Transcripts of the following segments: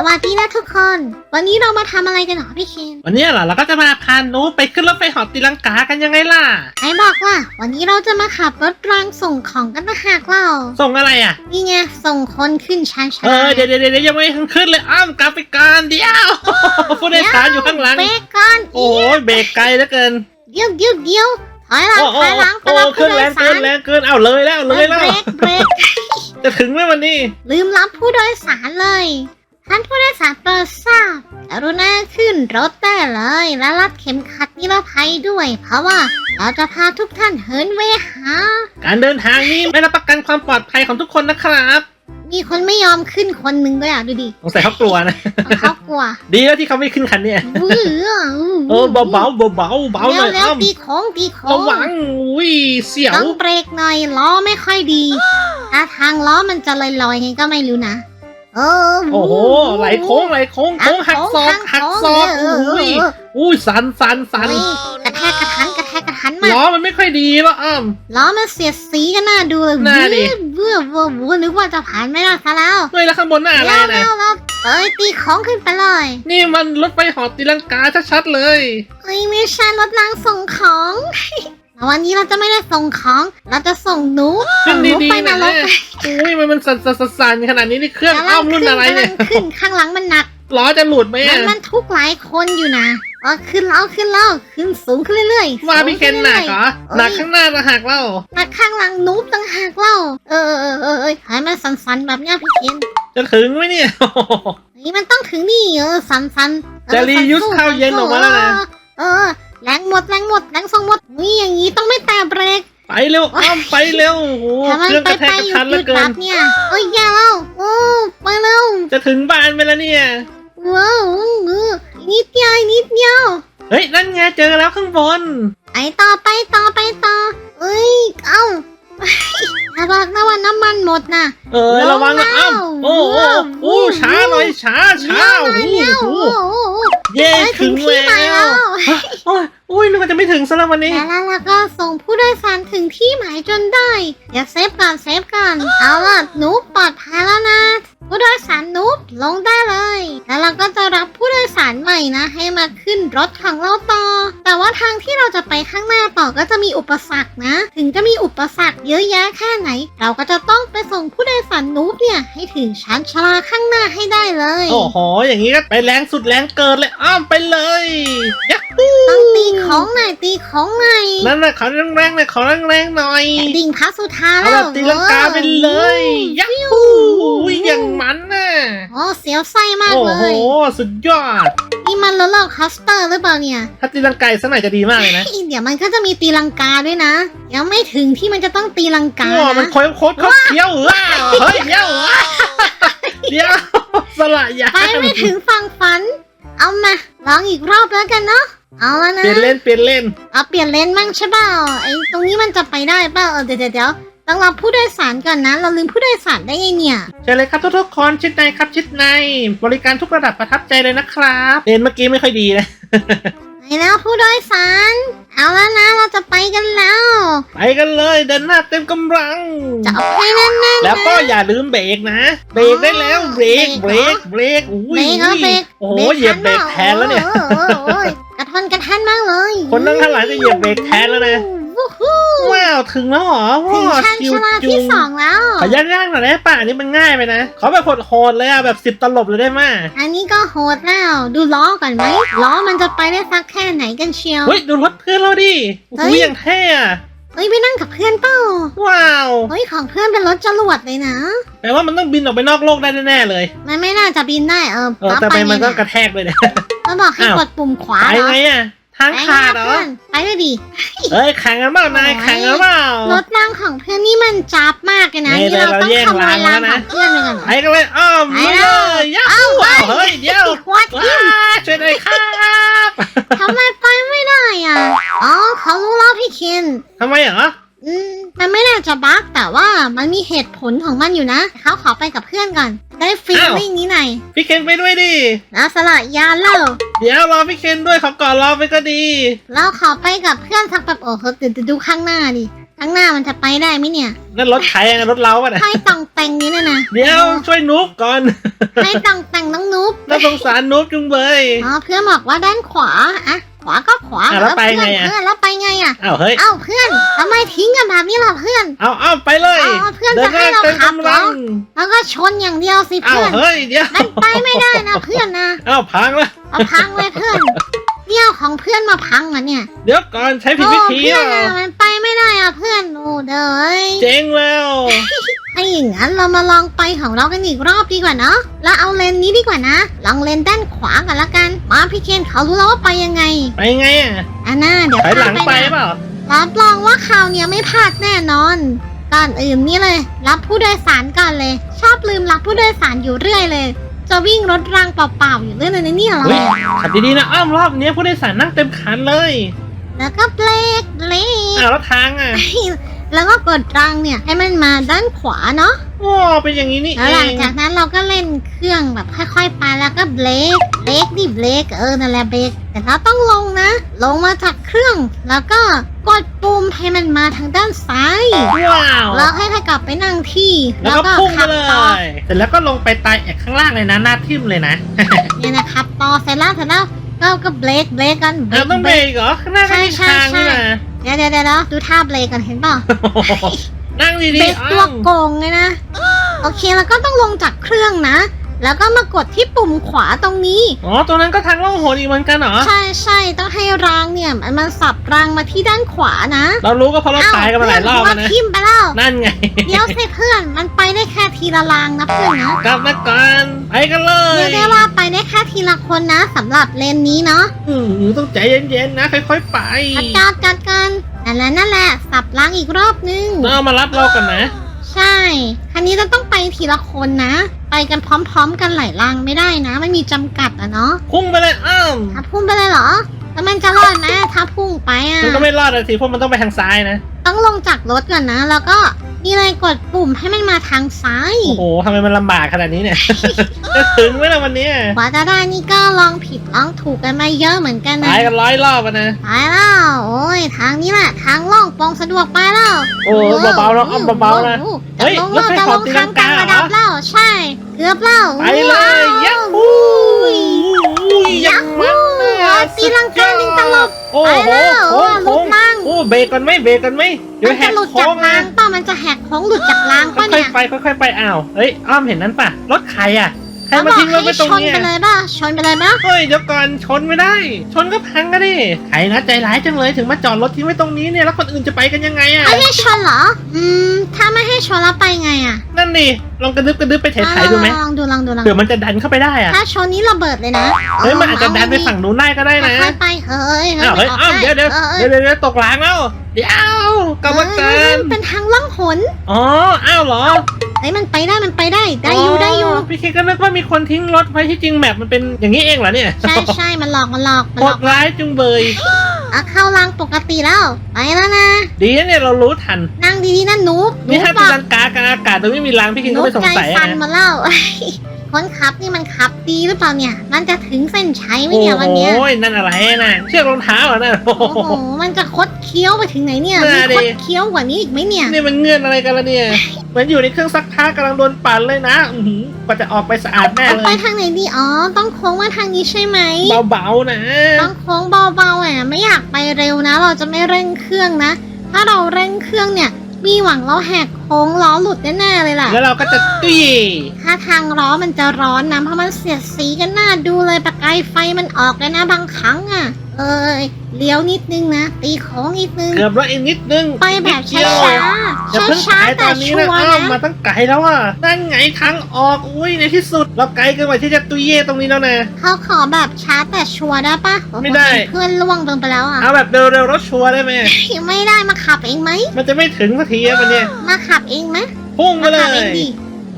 สวัสดีนะทุกคน วันนี้เรามาทำอะไรกันหรอพี่เคนวันนี้เหรอเราก็จะมาพาหนูไปขึ้นรถไฟเหอตีลังกากันยังไงล่ะ ไหนบอกว่า วันนี้เราจะมาขับรถรางส่งของกันนะหากเราส่งอะไรอะ นี่ไงส่งคนขึ้นชั้นเออเดี๋ยวเดี๋ยวเดี๋ยวยังไม่ทันขึ้นเลยอ้ามกลับไปก่อนเดี๋ยวผู้โดยสารอยู่ข้างหลัง เบรกก่อนโอ้ยเบรกไกลเหลือเกิน เดี๋ยวเดี๋ยวเดี๋ยวถอยหลังโอ้โอ้ถอยหลังไปโอ้รับขึ้ผู้นโดแรยงสาเกินรแรงเกินเอาเลยแล้วเลยแล้วเบรกเบรกจะถึงไหมวันนี้ ลืมรับผู้โดยสารเลย ท่านผู้โดยสารโปรดทราบกรุณาขึ้นรถได้เลย และรัดเข็มขัดนิรภัยด้วย เพราะว่าเราจะพาทุกท่านเหินเวหา การเดินทางนี้ไม่รับประกันความปลอดภัยของทุกคนนะครับมีคนไม่ยอมขึ้นคนหนึ่งด้วยอะ ดูดิสงสัยเขากลัวนะเขากลัว ดีแล้วที่เขาไม่ขึ้นคันเนี่ยวื้อเออเบาเบาเบาเบาเบาหน่อยเร็วอ้อมๆตีโค้งตีโค้ระงวังอุ้ยเสียวต้องเบรกหน่อยล้อไม่ค่อยดีถ้าทางล้อมันจะลอยๆไงก็ไม่รู้นะ เออโอ้โหไหลโค้งไหลโค้งโค้งหักศอกหักศอกเออเออุ้อยเอออุ้ยสันสันสันเฮ้ยกระแทกกระทันกระแทกกระทันมากล้อมันไม่ค่อยดีแล้วอ้อมล้อมันเสียดสีกันน่าดูเลยน่าดิเบื่อเบื่อเบื่อนึกว่าจะผ่านไม่ได้ซะแล้วเฮ้ยแล้วข้างบนน่ะอะไรเร็วนะเร็วเร็วเอ้ยตีโค้งขึ้นไปเลย นี่มันรถไฟเหอตีลังกาชัดๆเลยเอ้ยไม่ใช่รถนางส่งของ แต่วันนี้เราจะไม่ได้ส่งของ เราจะส่งหนูขึ้ส่นงหนูดีไปๆนนะรกอุ้ยมันมันสั่นสั่นสั่นสั่นขนาดนี้นี่เครื่องอ้อมรุ่นอะไรเนี่ยกำลังขึ้นข้างหลังมันหนัก ล้อจะหลุดไหมมัอะ นมันทุกหลายคนอยู่นะเออขึ้นแล้วขึ้นแล้วขึ้นสูงขึ้นเรื่อยๆว่าสูงพี่เคนขึ้หนักรื่เหรอยอหนักข้างหน้าจะหักแล้วๆหนักข้างหลังนูบต่างหากเล่าเออเออเออเออเออให้มันสันๆแบบเนี้ยพี่เคนจะถึงไหมเนี่ย นี่มันต้องถึงนี่เออสันๆเออจะรียูสสันๆข้าวเย็นออกมาแล้วนะ เออ แรงหมดแรงหมดแรงส่งหมดนี่อย่างนี้ต้องไม่แตะเบรก ไปเร็วอ้อมไปเร็วโอ้โหถ้ามันเครื่องไปกระแทไปกกระหยุทัดนหเหลืยุอดเกิแบนบเนี่ยเอ้ยแย่แล้วโอ้ไปเร็วจะถึงบ้านไปแล้วเนี่ย ว้าวเออนิดเดียวนิดเดียว เฮ้ยนั่นไงเจอแล้วข้างบน ไปต่อไปต่อไปต่อเอ้ย เอ้า อย่าบอกนะว่าน้ำมันหมดนะเออระวังนะอ้อมโอ้โหว้าวโอ้ช้าหน่อยช้าช้าเร็โอ้วโหเร็วโอ้โหเย่ไปถึงที่หมายแล้แล้ววโอ้ยโอ้ยนึกว่าจะไม่ถึงซะแล้ววันนี้แต่แล้วเราก็ส่งผู้โดยสารถึงที่หมายจนได้ อย่าเซฟก่อนเซฟก่อนเอาล่ะหนูปลอดภัยแล้วนะผู้โดยสารหนูลงได้เลย แล้วเราก็จะรับผู้โดยสารใหม่นะ ให้มาขึ้นรถของเราต่อแต่ ว่าทางที่เราจะไปข้างหน้าต่อก็จะมีอุปสรรคนะ ถึงจะมีอุปสรรคเยอะแยะแค่ไหน เราก็จะต้องไปส่งผู้โดยสารนูบเนี่ยให้ถึงชั้นชาลาข้างหน้าให้ได้เลย โอ้โห อย่างนี้ก็ไปแรงสุดแรงเกินเลยอ้อมไปเลยยักฮู้ต้องตีของหน่อยตีของหน่อยนั่นน่ะขอแรงๆหน่อยขอแรงๆหน่อยดิ่งพักสุดท้ายเอาแล้แบวบตีลังกาไปเลยยักฮู้อุ้ยอย่างมันน่ะโอ้เสียวไส้มากโอ้เลโหยสุดยอด นี่มันโรลเลอร์คอสเตอร์หรือเปล่าเนี่ยถ้าตีลังกาอีกสักหน่อยจะดีมากเลยนะเดี๋ยวมันก็จะมีตีลังกาด้วยนะยังไม่ถึงที่มันจะต้องตีลังกาโอ้มันนะโค้งโค้งเขาเที่ยวเหรอเฮ้ยเที่ยวเหรอเดี๋ยวสละยาไปไม่ถึงฝั่งฝัน เอามาลองอีกรอบแล้วกันเนาะเอาแล้วนะเปลี่ยนเล่นเปลี่ยนเล่นเอาเปลี่ยนเลนมั่งใช่เปล่าไอ้ตรงนี้มันจะไปได้เปล่าเออเดี๋ยวเดี๋ยวเดี๋ยว ต้องรับผู้โดยสารก่อนนะ เราลืมผู้โดยสารได้ไงเนี่ยเชิญเลยครับทุกๆคนชิดในครับชิดใน บริการทุกระดับประทับใจเลยนะครับเลนเมื่อกี้ไม่ค่อยดีนะ ไปแล้วผู้โดยสาร เอาแล้วนะเราจะไปกันแล้ว ไปกันเลยเดินหน้าเต็มกำลัง จะเอาให้แน่นๆนะแล้วก็อย่าลืมเบรกนะเบรกได้แล้วเบรกเบเบรรกกเบรกอุ้เบรยกเอาเบรกโอ้โหเหยียบเบรกแทนแล้วเนี่ย โอ้โหโอ้โหโอ้โหกระทนกระทันมากเลยคนนั่งข้างหลังจะเหยียบเบรกแทนแล้วนะ วู้ฮู้ว้าวถึงแล้วเหรอถึงว้าวชั้นชิวชาลาจุที่งสองแล้ว ขอยากๆหน่อยได้ป่ะอันนี้มันง่ายไปนะขอแบบโหดๆเลยอะแบบสิบตลบเลยได้ไหมอันนี้ก็โหดแล้ว ดูล้อก่อนไหมล้อมันจะไปได้สักแค่ไหนกันเชียวเฮ้ยดูรถเพื่อนเราดิโอ้โหเฮ้ยอย่างเท่อะเฮ้ยไปนั่งกับเพื่อนเปล่าว้าวเฮ้ยของเพื่อนเป็นรถจรวดเลยนะแปลว่ามันต้องบินออกไปนอกโลกได้แน่ๆเลย มันไม่น่าจะบินได้เออเออแล้วแต่ไปไปมันไงก็น่ะกระแทกเลยเนี่ยแล้วบอกให้อ้าวกดปุ่มขวาไปเหรอไงอะ ทางไปขาดนะเหรอเพื่อนไปด้วยดิเอ้ยแข่งกันเปล่านายโอ้ยแข่งกันเปล่ารถรางของเพื่อนนี่มันจับมากเลยนะนี่นี่เราเราต้องแย่งขโมยรารางงแล้วขนะองเพื่อนไปก่อนไปกันเลยอ้อมไปมาแล้เลวยยักเอ้าษ์ไปว้าวเฮ้ยเดี๋ยววัดว้าช่วยหน่อยครับทำไมไปไม่ได้อะอ๋อเขารู้แล้วพี่เคนทำไมเหรออืมมันไม่น่าจะบั๊กแต่ว่ามันมีเหตุผลของมันอยู่นะเขาขอไปกับเพื่อนก่อน ได้ฟีลลิ่งนี้หน่อยพี่เคนไปด้วยดิ แล้วสละยาเล่าเดี๋ยวรอพี่เคนด้วยขอก่อนรอไปก็ดี เราขอไปกับเพื่อนสักแบบโอ้โหเดี๋ยวดูข้างหน้าดิ ข้างหน้ามันจะไปได้ไหมเนี่ยนั่นรถใครอะรถเราป่ะเนี่ย ให้ต่องแต่งนี้นะนะเดี๋ยวช่วยนุ๊กก่อน ให้ต่องแต่งน้องนุ๊บน่าสงสารนุ๊กจุงเบย อ๋อเพื่อนบอกว่าด้านขวาอะ ขวาก็ขวาอะแล้วไปเพื่อนไงอะเพื่อนแล้วไปไงอะอ้าวเฮ้ย เอ้าเพื่อนทำไมทิ้งกันแบบนี้ล่ะเพื่อน เอาเอาไปเลยเอาเพื่อนเดิจะนหให้น้าเราเต็มขับเหรกำลัองแล้วก็ชนอย่างเดียวสิเอาเพื่อนเฮ้ยเดี๋ยวมันไปไม่ได้นะเพื่อนนะเอาพังแล้วเอาพังเลยเพื่อนเนี่ยเอาของเพื่อนมาพังเหรอเนี่ยเดี๋ยวก่อนใช้ผิดโอ้วิธีเพื่อนอะอะมันไปไม่ได้อะเพื่อนโอ้เด้ยเจ๊งแล้วถ้า อย่างนั้นเรามาลองไปของเรากันอีกรอบดีกว่าเนาะแล้วเอาเลนนี้ดีกว่านะ ลองเลนด้านขวากันละกัน มาพี่เคนเขารู้แล้วว่าไปยังไงไปไงอะอันน่าเดี๋ยวไปหลังพาไปนะเปล่ารับรองว่าคราวเนี้ยไม่พลาดแน่นอน ก่อนอื่นนี่เลย รับผู้โดยสารก่อนเลย ชอบลืมรับผู้โดยสารอยู่เรื่อยเลย จะวิ่งรถรางเปล่าๆอยู่เรื่อยเลยนะเนี่ยเราเฮ้ยขับดีๆนะอ้อมรอบเนี้ยผู้โดยสารนั่งเต็มคันเลย แล้วก็เบรกเบรกอ้าวแล้วทางอะ แล้วก็กดรางเนี่ย ให้มันมาด้านขวาเนาะโอ้เป็นอย่างนี้นี่แล้วเอหลังงจากนั้นเราก็เล่นเครื่องแบบค่อยๆไปแล้วก็เบรกเบรกดิเบรกเออนั่นแหละเบรกแต่เราต้องลงนะ ลงมาจากเครื่อง แล้วก็กดปุ่มให้มันมาทางด้านซ้ายว้าว แล้วให้ให้กลับไปนั่งที่แล้วก็พุ่งไปขัเลต่อยเสร็จแล้วก็ลงไปตายแอกข้างล่างเลยนะหน้าทิ่มเลยนะ เนี่ยนะครับต่อเสร็จแล้วเสร็จแล้วเราก็เบรกเบรกกันเบรเรากต้องเบเบรรกกเหรอข้างหน้าก็มีใช่ทางใช่นี่นะ เดี๋ยวเดี๋ยวเดี๋ยวดูท่าเบรกกันเห็นเปล่านั่งเบดีรกๆตัอ้วอมโกงเลยนะ โอเคแล้วก็ต้องลงจากเครื่องนะ แล้วก็มากดที่ปุ่มขวาตรงนี้ อ๋อ ตรงนั้นก็ทางล่องหนอีกเหมือนกันเหรอ ใช่ใช่ต้องให้รางเนี่ยมันมันสับรางมาที่ด้านขวานะ เรารู้ก็เพราะเราตายกันมาหลายรอบเพื่แล้วนนะทิมไปแล้ว นั่นไง เดี๋ยวสิเพื่อนมันไปได้แค่ ทีละรางนะเพื่อนนะกลับมาก่อนไปกันเลยเรียกได้ว่าไปได้แค่ทีละคนนะสำหรับเลนนี้เนาะอืมต้องใจเย็นๆนะค่อยๆไปจัดการจัดการนั่นแหละนั่นแหละสับรางอีกรอบนึงต้องเอามารับเรากันนะ ใช่คันนี้จะต้องไปทีละคนนะ ไปกันพร้อม ๆ กันหลายรางไม่ได้นะ ไม่มีจำกัดอะเนาะพุ่งไปเลยอ้อมถ้าพุ่งไปเลยเหรอ แล้วมันจะรอดไหมถ้าพุ่งไปอะ มันก็ไม่รอดเลยสิเพราะมันต้องไปทางซ้ายนะ ต้องลงจากรถก่อนนะ แล้วก็ นี่เลยกดปุ่มให้มันมาทางซ้ายโอ้โหทำไมมันลำบากขนาดนี้เนี่ย จะถึงไหมล่ะวันเนี้ยกว่าจะได้นี่ก็ลองผิดลองถูกกันมาเยอะเหมือนกันนะตายกันร้อยรอบอะนะไปแล้วโอ้ยทางนี้แหละทางล่องโปร่งสะดวกไปแล้วโอ้เบาๆแล้วอ้อมเบาๆนะ โอ้โหเฮ้ยจะลงแล้วรถไฟจะเหลาะงตีลัทางงกลางการะดับเหรอแล้วใช่ เกือบแล้วไปเลยยักฮูยั เบรกกันไหมเบรกกันไหมเดี๋ยวมันแหจะกหลุดโค้จากงรานะงป่ะมันจะแหกโค้งหลุดจากรางป่ะค่อเนี่ยยๆไปค่อยๆไปอ้าวเฮ้ยอ้อมเห็นนั้นป่ะรถใครอะ ใครเขามาบอกทิ้งรถให้ไว้ตรงชนเนี้ยไปเลยป่ะชนไปเลยป่ะเฮ้ยเดี๋ยวก่อนชนไม่ได้ ชนก็พังก็ดิใครนะใจร้ายจังเลยถึงมาจอดรถทิ้งไว้ตรงนี้เนี่ยแล้วคนอื่นจะไปกันยังไงอะไม่ให้ชนเหรอ อืม ถ้าไม่ให้ชนแล้วไปไงอะนั่นดิลองกระดึบกระดึบไปถ่ายๆดูไหมลองดูลองดูลองเผื่อมันจะดันเข้าไปได้อะถ้าชนนี้ระเบิดเลยนะเฮ้ยมันอาจจะดันไปฝั่งนู้นได้ก็ได้นะค่อยๆไปเฮ้ยอ้าวเฮ้ยอ้าวเดี๋ยวเดี๋ยวออเดี๋ยวเดี๋ยวเดี๋ยวตกหลังแล้วเดี๋ยวกรรมกาเฮ้ยรมันเป็นทางล่องหนอ๋ออ้าวเหรอ เฮ้ยมันไปได้มันไปได้ได้อยู่ได้อยู่ พี่คิดก็นึกว่ามีคนทิ้งรถไว้ที่จริงแมปมันเป็นอย่างนี้เองเหรอเนี่ยใช่ใช่มันหลอกมันหลอกมันโหหลอดกร้ายจุงเบย อะเข้ารางปกติแล้ว ไปแล้วนะ ดีนะเนี่ยเรารู้ทัน นั่งดีๆนะหนูหนูนี่ถ้าตีบอกลังกากลางอากาศโดยไม่มีรางพี่คิงหก็นูไม่สงใจสัยสั่นนะมาแล้ว คนขับนี่มันขับดีหรือเปล่าเนี่ย มันจะถึงเส้นชัยไหมโอ้เนี่ยวันเนี้ยโหนั่นอะไรน่ะเชือกรองเท้าเหรอน่ะโอ้โอ้โหโหมันจะคดเคี้ยวไปถึงไหนเนี่ยน่ามีดิคดเคี้ยวกว่านี้อีกไหมเนี่ย นี่มันเงื่อนอะไรกันละเนี่ย เหมือนอยู่ในเครื่องซักผ้ากำลังโดนปั่นเลยนะอือหือกว่าจะออกไปสะอาดแน่ต้องเลไปยทางไหนดี อ๋อ ต้องโค้งมาทางนี้ใช่ไหม เบาๆนะ ต้องโค้งเบาๆอะ ไม่อยากไปเร็วนะ เราจะไม่เร่งเครื่องนะ ถ้าเราเร่งเครื่องเนี่ย มีหวังเราแหกโค้งล้อหลุดแน่ๆเลยล่ะ แล้วเราก็จะตุ้ยถ้าทางล้อมันจะร้อนนะเพราะมันเสียดสีกันหน้าดูเลยประกายไฟมันออกเลยนะบางครั้งอะ เอ้ยเลี้ยวนิดนึงนะ ตีโค้งนิดนึง เกือบแล้วอีกนิดนึงไปแบบนิดเดีช้ายวๆอย่าเพิ่งช้าขายๆตแต่อนนี้ชันะวร์อ้อมมานะตั้งไกลแล้วอะนั่นไงทางออกอุ้ยในที่สุด เราไกลเกินกว่าที่จะตุยเย่ตรงนี้แล้วนะเขาขอแบบช้าแต่ชัวร์ได้ปะโอ้โหไม่ได้เพื่อนล่วงลงไปแล้วอะเอาแบบเร็วๆรถชัวร์ได้ไหมไม่ได้มาขับเองไหมมันจะไม่ถึงสักทีอะมันเนี่ยมาขับเองไหมพุ่งไปมาเลขับเองยดิ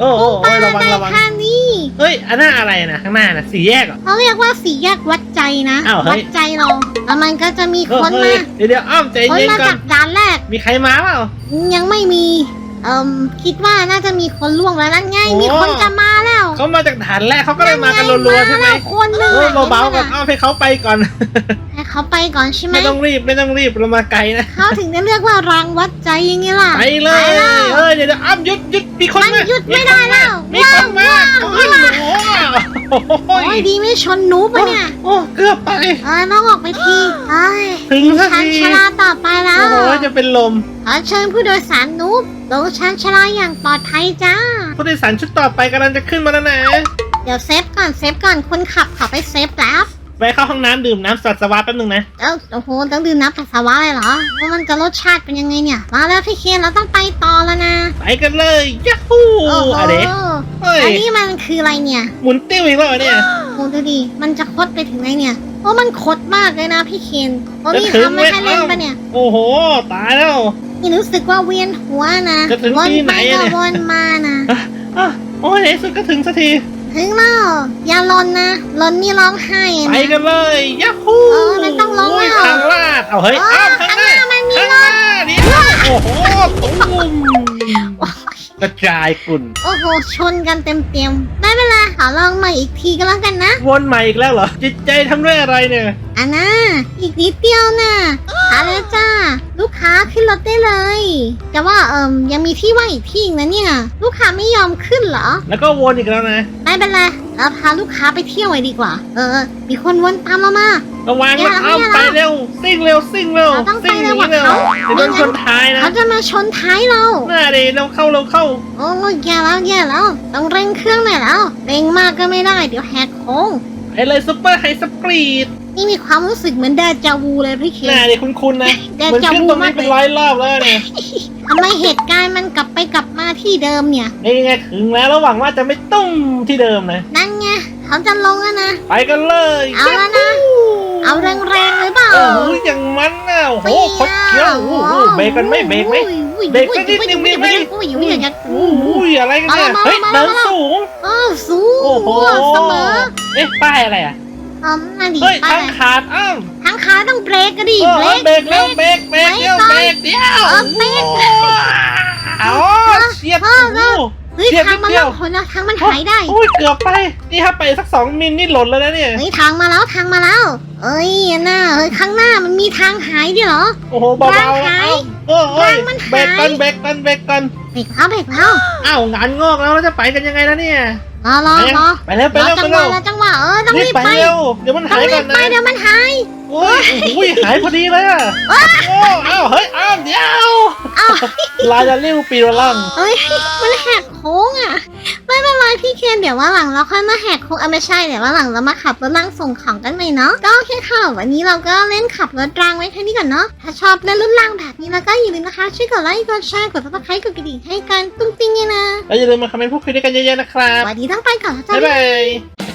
โอ้โหไประวังได้ระวังแค่นี้เฮ้ย อันนั้นอะไรนะข้างหน้านะสี่แยกเหรอ เขาเรียกว่าสี่แยกวัดใจนะ อ้าวเฮ้วัย ดใจเราแล้วมันก็จะมีเออคนเฮ้มายเดี๋ยวเดี๋ยวอ้อมใจคนเย็นมาก่อจานกด่านแรกมีใครมาเปล่ายังไม่มี เอิมคิดว่าน่าจะมีคนล่วงแล้วนั่นไง โอ้ มีคนจะมาแล้วเขามาจากฐานแรกเขาก็เลยมากันรัวๆใช่ไหมนั่นงาแล้วคนหนึงเอออะเบาๆก่อนเอาให้เขาไปก่อน ให้เขาไปก่อนใช่ไหม ไม่ต้องรีบไม่ต้องรีบเรามาไกลนะ เขาถึงได้เรียกว่ารางวัดใจอยังไงล่ะ ไปเลยแล้วเออเดี๋ยวเดี๋ยวอ้ำหยุดหยุดมีคนมันมาหยุดไม่ได้แล้วมีคนมาว้าวโอ้ยว้าว โอ้โหโอ้ยดีไม่ชนหนูปะเนี่ยโอ้เกือบไป เอ้ยต้องออกไปทีเอ้ยถึงสักชันทีชาลาต่อไปแล้โอ้วโหจะเป็นลม ขอเชิญผู้โดยสารนูบ ลงชันชาลาอย่างปลอดภัยจ้า ผู้โดยสารชุดต่อไปกำลังจะขึ้นมาแล้วนะเดี๋ยวเซฟก่อนเซฟก่อนคนขับขอไปเซฟแล้ว ไปเข้าห้องน้ำดื่มน้ำสัตว์สวาแป๊บนึงนะ เอ้าโอ้โหต้องดื่มน้ำปัสสาวะเลยเหรอว่ามันจะรสชาติเป็นยังไงเนี่ย มาแล้วพี่เคนเราต้องไปต่อแล้วนะไปกันเลยยัฮูโอ้โหอะเด็กเฮ้ยอันนี้มันคืออะไรเนี่ยหมุนติ้วอีกแล้วเหรอเนี่ยโอ้ดูดิมันจะคดไปถึงไหนเนี่ยโอ้มันคดมากเลยนะพี่เคนโอ้นี่จะถึงทำไม่ให้ไหมเล่นเอ้าปะเนี่ย โอ้โหตายแล้ว นี่รู้สึกว่าเวียนหัวนะจะถึงวนที่ไหไปนอะก็เนี่ย วนมานะอะโอ้ยในที่สุดก็ถึงสักที ถึงแล้วอย่าลนนะลนนี่ร้องไห้ไปนะ กันเลยยัฮูเออมันต้องลงโยแล้วทางลาดเอาเฮ้ยเอออ้าวข้างหน้าข้างหน้ามันมีข้างหน้าเดี๋ยวโอ้โหตุ้มกระจายฝุ่นโอ้โหชนกันเต็มๆไม่เป็นไรขอลองใหม่อีกทีก็แล้วกันนะวนใหม่อีกแล้วเหรอจิตใจทำด้วยอะไรเนี่ย อันน่ะอีกนิดเดียวน่ะ มาแล้วจ้า ลูกค้าขึ้นรถได้เลย แต่ว่าเอิมยังมีที่ว่างอีกที่อีกนะเนี่ย ลูกค้าไม่ยอมขึ้นเหรอ แล้วก็วนอีกแล้วนะไม่เป็นไรเราพาลูกค้าไปเที่ยวไว้ดีกว่า เออ มีคนวนตามเรามา ระวังเนี่นะยเอาเนี่ยไปเร็วซิ่งเร็วซิ่งเร็วเราต้องซิ่งไปหเร็นีวกว่าเร็วเขาเดี๋ยวโดนชนท้ายนะเขาจะมาชนท้ายเรา หน้าดีเร็วเข้าเร็วเข้าโอ้ยแย่แล้วแย่แล้วต้องเร่งเครื่องหน่อยแล้วเร่งมากก็ไม่ได้ เดี๋ยวแหกโค้งไปเลยซุปเปอร์ไฮสปรีด นี่มีความรู้สึกเหมือนเดจาวูเลยพี่เคหน้าดีคุ้นๆนะเดเหมือนจาขึ้นวูตรงมานี้กเป็นเลร้อยยรอบแล้วเนี่ยทำไมเหตุการณ์มันกลับไปกลับมาที่เดิมเนี่ย นี่ไงถึงแล้วระหวังว่าจะไม่ตุ้มที่เดิมนะ นั่นไงเขาจะลงแล้วนะ ไปกันเลยเอาแล้วนะ เอาแรงๆหรือเปล่าโอ้โหอย่างมันน่ะโอ้โหคดเคี้ยวโอ้โหเบรกกันไหมเบรกไหม เบรกสักนิดนึงมีไหมโอ้ยอย่าอย่าโอ้โหอะไรกันเนี่ยมาแล้วเฮ้ยมาแล้เดิวนมาแล้วสูงเออสูโอ้โหงเสมอ เอ๊ะป้ายอะไรอะ อ๋อนั่นดิเฮ้ยไปทางขาดอ้าวทางขาต้องเบรกก็ดิเออเบรกเบรกแล้วเบรกเบรกเดียวเบเบรรกกเดียวเออเบรกอ๋อเฉียดเอโอ้อโหเฮ้ยเทียบทางมันนิดเดียวล่องหนแล้วทางมันหายได้โอ้ยเกือบไปนี่ถ้าไปสักสองมิลนี่หล่นแล้วนะเนี่ยเฮ้ยทางมาแล้วทางมาแล้วเอ้ยอันน่าเอ้ยข้างหน้ามันมีทางหายด้วยเหรอโอ้โหเบาทางๆหายเอ้าเออเอ้ยทางมันหายเบรกกันเบรกกันเบรกกันเบรกแล้วเบรกแล้วอ้าวงานงอกแล้วเราจะไปกันยังไงแล้วเนี่ย รอรอรอไปเร็วไปรอเร็วจัไปงหวะเร็วรอจังหวะเออต้องรีรีบบไปไปเร็วเดี๋ยวมันต้อหางยรีก่อบนไปนะเดี๋ยวมันหาย โอ้ยโอ้ยหายพอดีเลยอะโอ้อ้าวเฮ้ยอ้าวเดี๋ยว เอ้า ลายจะเลี้ยวปีละล่างเอ้ยมันแหกโค้งอะ ไม่เป็นไรพี่เคนเดี๋ยวว่าหลังเราค่อยมาแหกโค้งอะไม่ใช่เดี๋ยวว่าหลังเรามาขับรถนั่งส่งของกันใหม่เนาะก็โอเคค่ะวันนี้เราก็เล่นขับรถรางไว้แค่นี้ก่อนเนาะถ้าชอบเล่นรถรางแบบนี้แล้วก็อย่าลืมนะคะช่วยกดไลค์กดแชร์กดติดตามกดกระดิ่งให้กันตุ้งติ้งเนี่ยนะแล้วอย่าลืมมาคอมเมนต์พูดคุยด้วยกันเยอะๆนะครับวันนี้ต้องไปก่อนแล้วจ้าบ๊ายบาย